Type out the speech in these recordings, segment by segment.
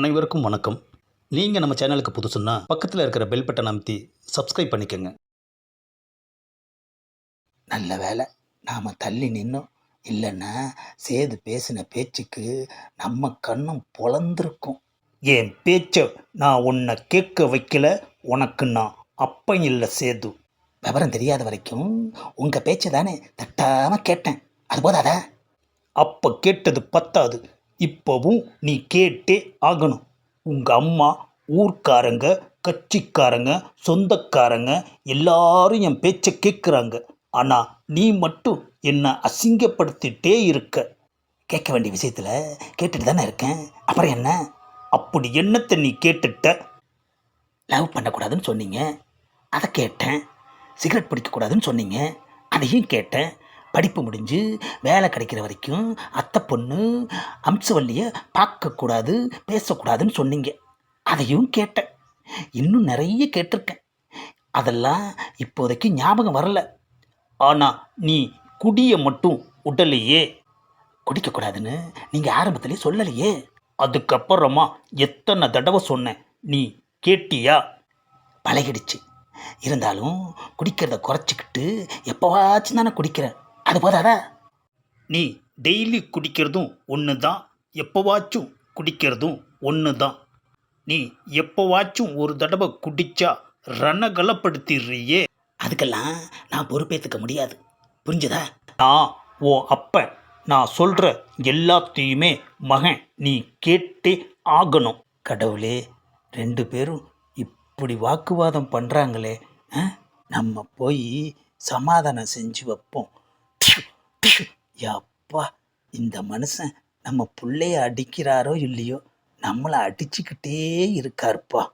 அனைவருக்கும் வணக்கம். நீங்கள் நம்ம சேனலுக்கு புதுசுன்னா பக்கத்தில் இருக்கிற பெல் பட்டனை அமைத்தி சப்ஸ்கிரைப் பண்ணிக்கோங்க. நல்ல வேலை நாம் தள்ளி நின்னோம். இல்லைன்னா சேது பேசின பேச்சுக்கு நம்ம கண்ணும் பொழந்திருக்கும் என் பேச்சை நான் உன்னை கேட்க வைக்கல உனக்கு நான் அப்பன் இல்லை சேது. விவரம் தெரியாத வரைக்கும் உங்கள் பேச்சை தானே தட்டாமல் கேட்டேன். அது போதாதா? அப்போ கேட்டது பத்தாது. இப்போவும் நீ கேட்டே ஆகணும். உங்கள் அம்மா ஊர்க்காரங்க கட்சிக்காரங்க சொந்தக்காரங்க எல்லாரும் என் பேச்சை கேட்குறாங்க ஆனால் நீ மட்டும் என்னை அசிங்கப்படுத்திட்டே இருக்க. கேட்க வேண்டிய விஷயத்தில் கேட்டுட்டு தானே இருக்கேன். அப்புறம் என்ன? அப்படி என்னத்தை நீ கேட்டுட்ட? லவ் பண்ணக்கூடாதுன்னு சொன்னீங்க. அதை கேட்டேன். சிகரெட் பிடிக்கக்கூடாதுன்னு சொன்னீங்க. அதையும் கேட்டேன். படிப்பு முடிஞ்சு வேலை கிடைக்கிற வரைக்கும் அத்தை பொண்ணு அம்சவல்லியை பார்க்கக்கூடாது பேசக்கூடாதுன்னு சொன்னீங்க. அதையும் கேட்டேன். இன்னும் நிறைய கேட்டிருக்கேன். அதெல்லாம் இப்போதைக்கு ஞாபகம் வரல. ஆனால் நீ குடியை மட்டும் உடலையே குடிக்கக்கூடாதுன்னு நீங்கள் ஆரம்பத்திலே சொல்லலையே. அதுக்கப்புறமா எத்தனை தடவை சொன்னேன். நீ கேட்டியா? பழகிடுச்சு. இருந்தாலும் குடிக்கிறத குறைச்சிக்கிட்டு எப்போவாச்சும் தானே குடிக்கிறேன். அது போதாதா? நீ டெய்லி குடிக்கிறதும் ஒன்று தான் எப்போவாச்சும் குடிக்கிறதும் ஒன்று தான் நீ எப்போவாச்சும் ஒரு தடவை குடிச்சா ரணகலப்படுத்திடுறியே. அதுக்கெல்லாம் நான் பொறுப்பேற்றுக்க முடியாது. புரிஞ்சதா? நான் உன் அப்பன் நான் சொல்கிற எல்லாத்தையுமே மகன் நீ கேட்டே ஆகணும். கடவுளே ரெண்டு பேரும் இப்படி வாக்குவாதம் பண்ணுறாங்களே? நம்ம போய் சமாதானம் செஞ்சு வைப்போம். யாப்பா இந்த மனுஷன் நம்ம பிள்ளைய அடிக்கிறாரோ இல்லையோ நம்மளை அடிச்சுக்கிட்டே இருக்காருப்பா.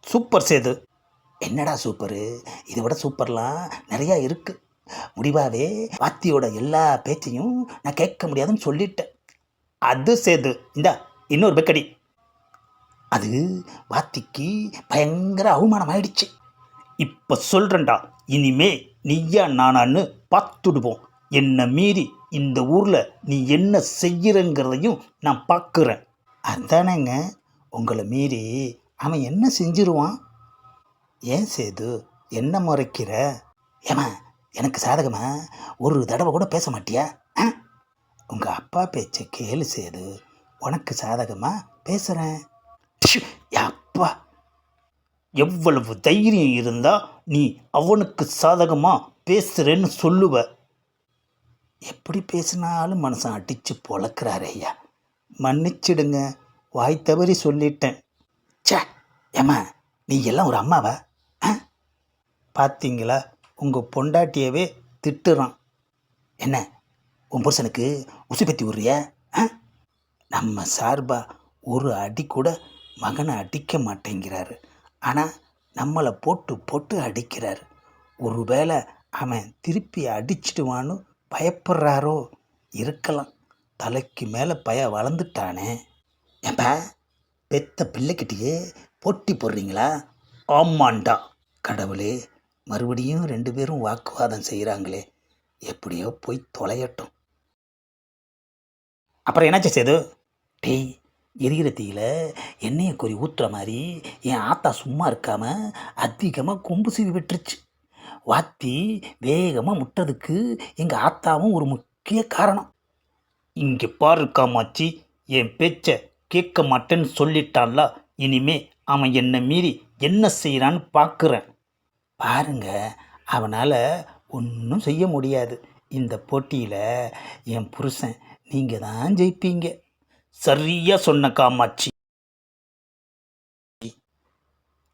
சூப்பர் சேது. என்னடா சூப்பரு? இதை விட சூப்பர்லாம் நிறையா இருக்கு. முடிவாவே வாத்தியோட எல்லா பேச்சையும் நான் கேட்க முடியாதுன்னு சொல்லிட்டேன். அது சேது. இந்தா இன்னொரு பெக்கடி. அது வாத்திக்கு பயங்கர அவமானம் ஆயிடுச்சு இப்போ சொல்கிறேன்டா இனிமே நீயா நானான்னு பார்த்துடுவோம். என்னை மீறி இந்த ஊரில் நீ என்ன செய்கிறங்கிறதையும் நான் பார்க்குறேன். அதானேங்க உங்களை மீறி அவன் என்ன செஞ்சிருவான்? ஏன் சேது என்ன முறைக்கிற? ஏமா எனக்கு சாதகமா? ஒரு தடவை கூட பேச மாட்டியா? ஆ உங்கள் அப்பா பேச்சை கேளு சேது உனக்கு சாதகமாக பேசுகிறேன் அப்பா. எவ்வளவு தைரியம் இருந்தால் நீ அவனுக்கு சாதகமாக பேசுகிறேன்னு சொல்லுவ. எப்படி பேசினாலும் மனசை அடித்து பொழக்கிறாரு ஐயா. மன்னிச்சிடுங்க வாய் தவறி சொல்லிட்டேன். சே ஏம்மா நீ எல்லாம் ஒரு அம்மாவா? ஆ? பார்த்தீங்களா உங்கள் பொண்டாட்டியவே திட்டுறான். என்ன உன் புருஷனுக்கு உசு பற்றி விடுறிய ஆ? நம்ம சார்பா ஒரு அடி கூட மகனை அடிக்க மாட்டேங்கிறாரு. ஆனால் நம்மளை போட்டு போட்டு அடிக்கிறாரு. ஒருவேளை அவன் திருப்பி அடிச்சிடுவான்னு பயப்படுறாரோ? இருக்கலாம். தலைக்கு மேலே பய வளர்ந்துட்டானே. ஏப்பா பெத்த பிள்ளைக்கிட்டேயே போட்டி போடுறீங்களா? ஆமாண்டா. கடவுளே மறுபடியும் ரெண்டு பேரும் வாக்குவாதம் செய்கிறாங்களே எப்படியோ போய் தொலையட்டும். அப்புறம் என்னாச்சு சேது? டேய் எரிகிற தீயில் எண்ணெயை கொறி ஊற்றுற மாதிரி என் ஆத்தா சும்மா இருக்காமல் அதிகமாக கொம்பு சீவி விட்டுருச்சு. வாத்தி வேகமாக முட்டதுக்கு எங்கள் ஆத்தாவும் ஒரு முக்கிய காரணம். இங்கே பாரு காமாச்சி என் பேச்சை கேட்க மாட்டேன்னு சொல்லிட்டான்ல இனிமே அவன் என்னை மீறி என்ன செய்கிறான்னு பார்க்குறேன் பாருங்க அவனால் ஒன்றும் செய்ய முடியாது. இந்த போட்டியில் என் புருஷன் நீங்கள் தான் ஜெயிப்பீங்க. சரியா சொன்ன காமாட்சி.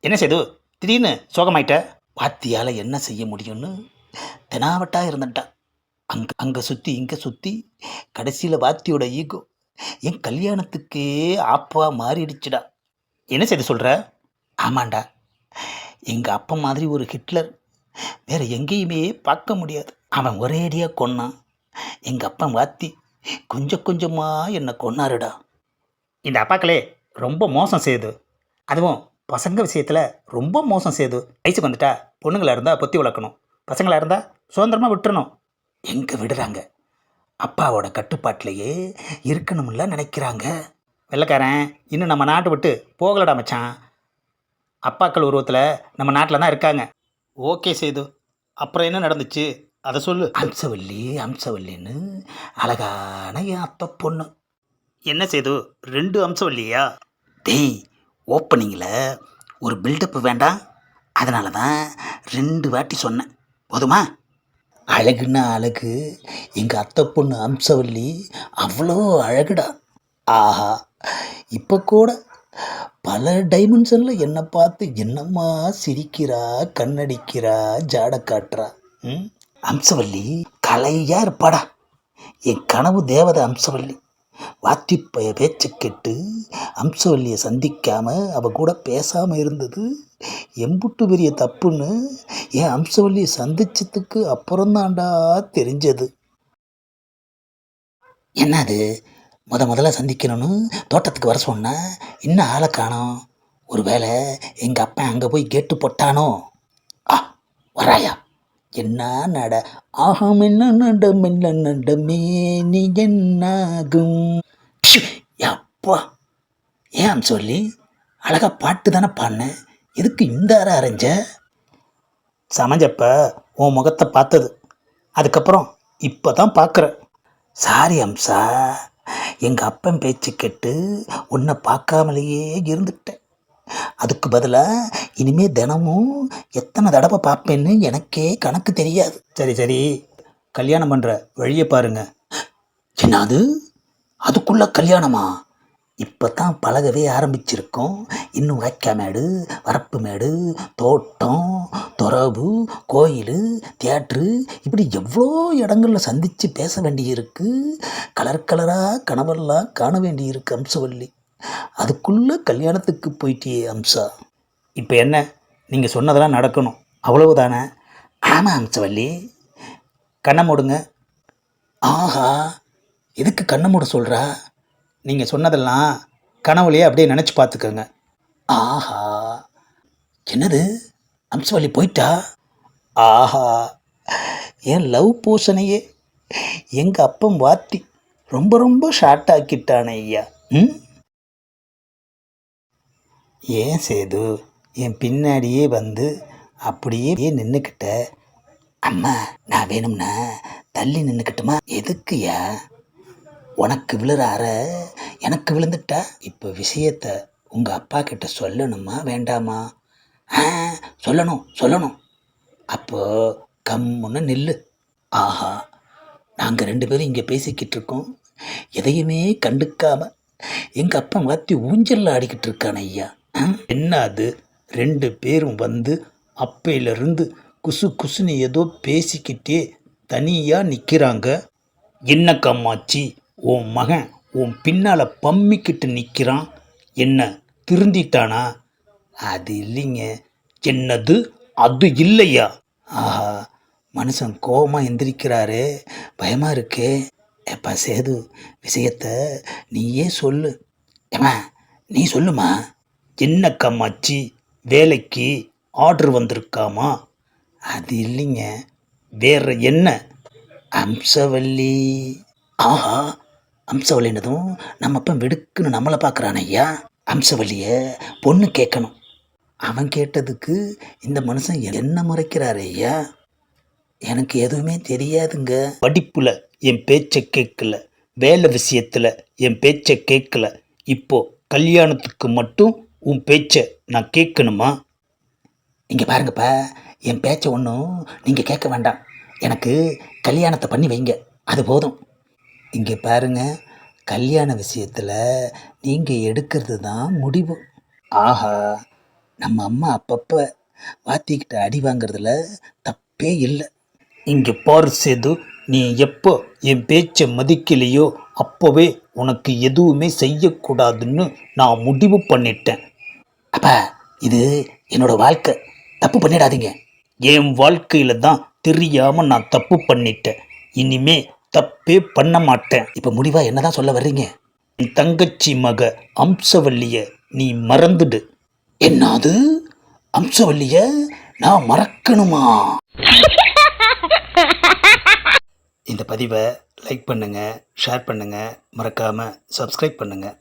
என்ன செய்து திடீர்னு சோகமாயிட்ட? வாத்தியால் என்ன செய்ய முடியும்னு தெனாவட்டா இருந்துட்டான் அங்கே அங்கே சுற்றி இங்கே சுற்றி கடைசியில் வாத்தியோட ஈகோ என் கல்யாணத்துக்கே ஆப்பா மாறிடுச்சுடா. என்ன செய்து சொல்கிற ஆமாண்டா. எங்கள் அப்பா மாதிரி ஒரு ஹிட்லர் வேற எங்கேயுமே பார்க்க முடியாது. அவன் ஒரேடியாக கொன்னான். எங்கள் அப்பா வாத்தி கொஞ்சம் கொஞ்சமாக என்னை கொன்னாருடா. இந்த அப்பாக்களே ரொம்ப மோசம் செய்யுது அதுவும் பசங்க விஷயத்தில் ரொம்ப மோசம் செய்யுது வயசுக்கு வந்துட்டா பொண்ணுங்களாக இருந்தால் பொத்தி வளர்க்கணும். பசங்களாக இருந்தால் சுதந்திரமாக விட்டுறணும். எங்கே விடுறாங்க? அப்பாவோட கட்டுப்பாட்டிலேயே இருக்கணும்ல நினைக்கிறாங்க. வெள்ளைக்காரன் இன்னும் நம்ம நாட்டை விட்டு போகலடா மச்சான். அப்பாக்கள் உருவத்தில் நம்ம நாட்டில் தான் இருக்காங்க. ஓகே செய்து அப்புறம் என்ன நடந்துச்சு? அதை சொல்லு. அம்சவல்லி அம்சவல்லின்னு அழகான என் அத்தை பொண்ணு. என்ன சேது? ரெண்டு அம்சம் இல்லையா டேய் ஓப்பனிங்கில் ஒரு பில்டப் வேண்டாம். அதனால தான் ரெண்டு வாட்டி சொன்னேன். போதுமா? அழகுன்னா அழகு எங்கள் அத்தை பொண்ணு அம்சவல்லி அவ்வளோ அழகுடா. ஆஹா இப்போ கூட பல டைமென்ஷனில் என்னை பார்த்து என்னம்மா சிரிக்கிறா கண்ணடிக்கிறா ஜாட காட்டுறா. ம்? அம்சவல்லி கலையாக இருப்பாடா. என் கனவு தேவதை அம்சவல்லி. வாத்திப்பைய பேச்சை கேட்டு அம்சவல்லியை சந்திக்காமல் அவள் கூட பேசாமல் இருந்தது எம்புட்டு பெரிய தப்புன்னு என் அம்சவல்லியை சந்திச்சதுக்கு அப்புறம்தான்டா தெரிஞ்சது. என்னது? முத முதல்ல சந்திக்கணும்னு தோட்டத்துக்கு வர சொன்னேன் இன்னும் ஆளை காணோம்? ஒருவேளை எங்கள் அப்பா அங்கே போய் கேட்டு போட்டானோ? ஆ வராயா. என்ன நட? ஆகம் என்ன நடம்? என்ன நடமே? நீ என்னாகும்? அப்பா ஏன் சொல்லி? அழகாக பாட்டு தானே பாடினேன் எதுக்கு இந்த அரை அரைஞ்ச? சமைஞ்சப்ப உன் முகத்தை பார்த்தது. அதுக்கப்புறம் இப்போ தான் பார்க்குறேன் சாரி அம்சா. எங்கள் அப்பன் பேச்சு கேட்டு உன்னை பார்க்காமலேயே இருந்துட்டேன். அதுக்கு பதிலாக இனிமேல் தினமும் எத்தனை தடவை பார்ப்பேன்னு எனக்கே கணக்கு தெரியாது. சரி சரி. கல்யாணம் பண்ணுற வழியை பாருங்க. என்னது? அதுக்குள்ளே கல்யாணமா? இப்போ தான் பழகவே ஆரம்பிச்சிருக்கோம். இன்னும் வாய்க்கா மேடு வரப்பு மேடு தோட்டம் துறவு கோயில் தியேட்ரு. இப்படி எவ்வளோ இடங்களில் சந்தித்து பேச வேண்டியிருக்கு. கலர் கலராக கனவெல்லாம் காண வேண்டியிருக்கு அம்சவல்லி. அதுக்குள்ளே கல்யாணத்துக்கு போயிட்டியே அம்சா. இப்போ என்ன? நீங்கள் சொன்னதெல்லாம் நடக்கணும். அவ்வளவுதானே? ஆமாம் அம்சவல்லி. கண்ணை மூடுங்க. ஆஹா எதுக்கு கண்ணை மூட சொல்கிறா நீங்கள் சொன்னதெல்லாம் கனவுலையே அப்படியே நினச்சி பார்த்துக்கோங்க. ஆஹா. என்னது? அம்சவல்லி போயிட்டா? ஆஹா. என் லவ் போஷனையே எங்கள் அப்பம் வாத்தி ரொம்ப ரொம்ப ஷார்ட் ஆக்கிட்டானே ஐயா. ம்? ஏன் சேது? என் பின்னாடியே வந்து அப்படியே நின்றுக்கிட்ட அம்மா நான் வேணும்னா தள்ளி நின்றுக்கிட்டுமா எதுக்குயா உனக்கு விழுறார எனக்கு விழுந்துட்டா? இப்போ விஷயத்த உங்கள் அப்பா கிட்ட சொல்லணுமா வேண்டாமா? ஆ சொல்லணும் சொல்லணும். அப்போ கம்முன்னு நில்லு. ஆஹா நாங்கள் ரெண்டு பேரும் இங்கே பேசிக்கிட்டு இருக்கோம். எதையுமே கண்டுக்காமல் எங்கள் அப்பா வாத்தி ஊஞ்சலில் ஆடிக்கிட்டு இருக்கான ஐயா என்ன அது? ரெண்டு பேரும் வந்து அப்பையிலிருந்து குசு குசுன்னு ஏதோ பேசிக்கிட்டே தனியாக நிற்கிறாங்க என்ன கம்மாச்சி உன் மகன் உன் பின்னால் பம்மிக்கிட்டு நிற்கிறான் என்ன திருந்திட்டானா? அது இல்லைங்க. என்னது? அது இல்லையா? ஆஹா மனுஷன் கோபமாக எந்திரிக்கிறாரே. பயமாக இருக்கே. எப்பா சேது விஷயத்த நீயே சொல்லு. ஏமா நீ சொல்லுமா? என்ன கம்மாச்சி வேலைக்கு ஆர்டர் வந்திருக்காமா? அது இல்லைங்க. வேற என்ன? அம்சவல்லி. ஆஹா அம்சவல்லினதும் நம்ம அப்பன் வெடுக்குன்னு நம்மளை பார்க்குறான் ஐயா. அம்சவல்லிய பொண்ணு கேட்கணும் அவன் கேட்டதுக்கு இந்த மனுஷன் என்ன முறைக்கிறாரு ஐயா? எனக்கு எதுவுமே தெரியாதுங்க. படிப்பில் என் பேச்சை கேட்கல வேலை விஷயத்தில் என் பேச்சை கேட்கல இப்போ கல்யாணத்துக்கு மட்டும் உன் பேச்சை நான் கேட்கணுமா? இங்கே பாருங்கப்பா என் பேச்சை ஒன்றும் நீங்கள் கேட்க வேண்டாம். எனக்கு கல்யாணத்தை பண்ணி வைங்க. அது போதும். இங்கே பாருங்க கல்யாண விஷயத்தில் நீங்கள் எடுக்கிறது தான் முடிவு. ஆஹா நம்ம அம்மா அப்பப்போ வாத்திக்கிட்ட அடி வாங்குறதுல தப்பே இல்லை. இங்கே பாரு சேது நீ எப்போ என் பேச்சை மதிக்கலையோ அப்போவே உனக்கு எதுவுமே செய்யக்கூடாதுன்னு நான் முடிவு பண்ணிட்டேன். அப்பா இது என்னோட வாழ்க்கை. தப்பு பண்ணிடாதீங்க. என் வாழ்க்கையில் தான் தெரியாமல் நான் தப்பு பண்ணிட்டேன். இனிமே தப்பே பண்ண மாட்டேன். இப்போ முடிவாக என்ன தான் சொல்ல வர்றீங்க? என் தங்கச்சி மக அம்சவல்லிய நீ மறந்துடு. என்னது? அம்சவல்லிய நான் மறக்கணுமா? இந்த பதிவை லைக் பண்ணுங்கள் ஷேர் பண்ணுங்கள் மறக்காமல் சப்ஸ்கிரைப் பண்ணுங்கள்